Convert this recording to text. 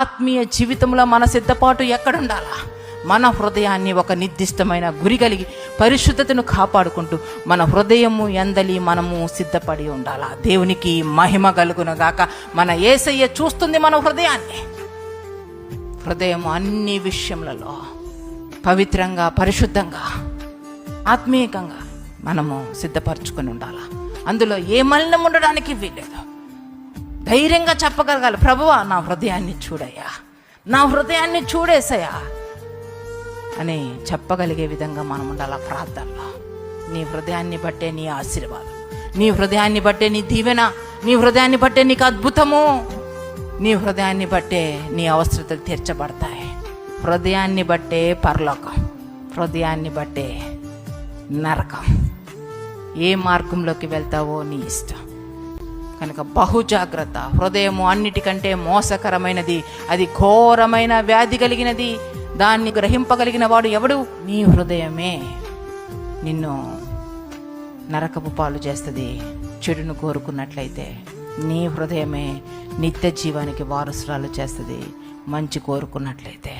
ఆత్మీయ జీవితంలో మన సిద్ధపాటు ఎక్కడుండాలా? మన హృదయాన్ని ఒక నిర్దిష్టమైన గురి కలిగి పరిశుద్ధతను కాపాడుకుంటూ మన హృదయము ఎందలి మనము సిద్ధపడి ఉండాలా? దేవునికి మహిమ కలుగునగాక మన ఏసయ్య చూస్తుంది మన హృదయాన్ని. హృదయం అన్ని విషయములలో పవిత్రంగా పరిశుద్ధంగా ఆత్మీయంగా మనము సిద్ధపరచుకొని ఉండాలా? అందులో ఏ మలినం ఉండడానికి వీలేదు ధైర్యంగా చెప్పగలగాలి. ప్రభువా నా హృదయాన్ని చూడయ్యా. నా హృదయాన్ని చూడేసయ్యా అని చెప్పగలిగే విధంగా మనం ఉండాలి ఆ ప్రార్థనలో. నీ హృదయాన్ని బట్టే నీ ఆశీర్వాదం. నీ హృదయాన్ని బట్టే నీ దీవెన. నీ హృదయాన్ని బట్టే నీకు అద్భుతము. నీ హృదయాన్ని బట్టే నీ అవసరతలు తీర్చబడతాయి. హృదయాన్ని బట్టే పరలోకం. హృదయాన్ని బట్టే నరకం. ఏ మార్గంలోకి వెళ్తావో నీ ఇష్టం. కనుక బహు జాగ్రత్త హృదయము అన్నిటికంటే మోసకరమైనది. అది ఘోరమైన వ్యాధి కలిగినది. దాన్ని గ్రహింపగలిగిన వాడు ఎవడు? నీ హృదయమే. నిన్ను నరకపు పాలు చేస్తుంది చెడును కోరుకున్నట్లయితే. నీ హృదయమే నిత్య జీవానికి వారసురాలు చేస్తుంది మంచి కోరుకున్నట్లయితే.